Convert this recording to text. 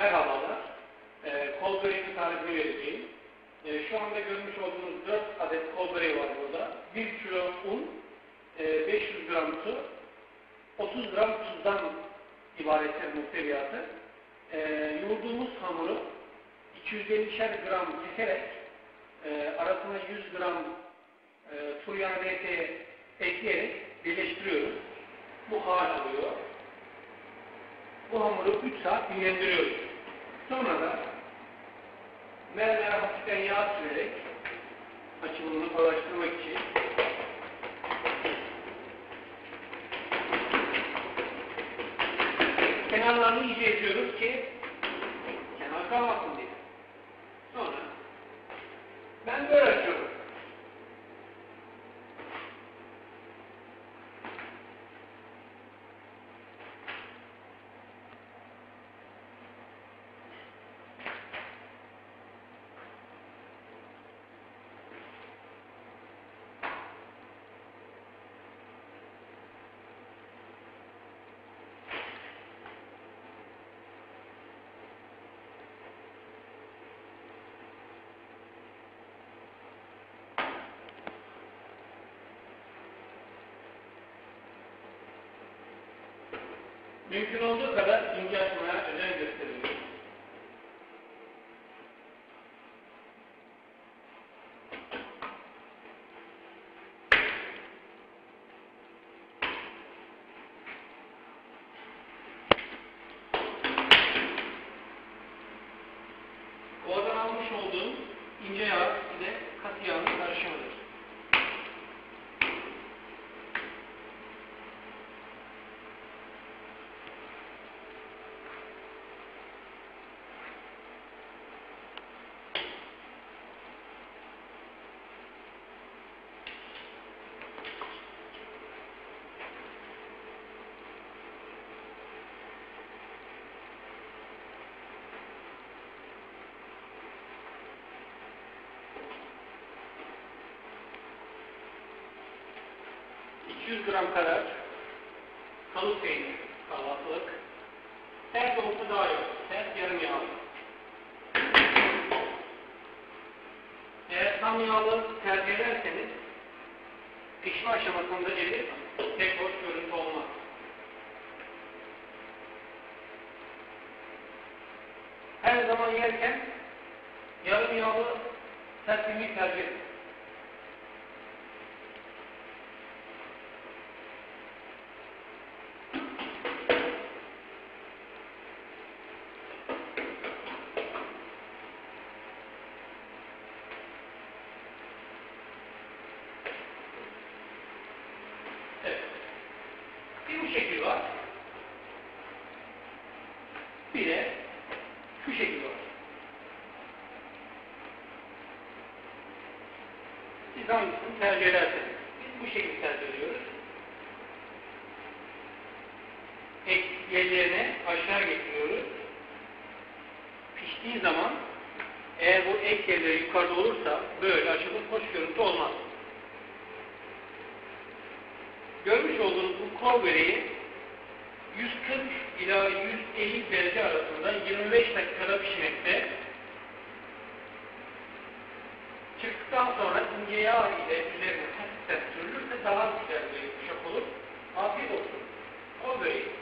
Merhabalar. Ee, kol böreğinin tarifini vereceğim. Ee, şu anda görmüş olduğunuz 4 adet kol böreği var burada. 1 kilo un, e, 500 gram su, 30 gram tuzdan ibarettir muhteviyatı. Ee, yoğurduğumuz hamuru 250'şer gram keserek e, arasına 100 gram e, turyan RT ekleyerek birleştiriyoruz. Bu hal alıyor. Bu hamuru 3 saat dinlendiriyoruz. Sonra da mermere hafiften yağ sürerek açılımını kolaylaştırmak için kenarlarını iyice eziyoruz ki kenar kalmasın diye. Sonra ben böyle açıyorum. Mümkün olduğu kadar ince açmaya özen gösteriyoruz. Oradan almış olduğum ince yağ ile katı yağın ...200 gram kadar kalıp peynir kahvaltılık. Sert olsa daha olur. Sert yarım yağlı. Eğer tam yağlı tercih ederseniz pişme aşamasında erir, tek hoş görüntü olmaz. Her zaman yerken yarım yağlı sert yemeği tercih edin. Bu şekil var. Bir de şu şekil var. Siz hangisini tercih ederseniz. Biz bu şekilde tercih ediyoruz. Ek yerlerine aşağı getiriyoruz. Piştiği zaman eğer bu ek yerleri yukarıda olursa böyle açılıp hoş görüntü olmaz. Görmüş olduğunuz kongreyi 140 ila 150 derece arasında 25 dakikada pişmekte. Çıktıktan sonra ince yağ ile üzerine hafiften sürülürse daha güzel bir yumuşak olur. Afiyet olsun. Kongreyi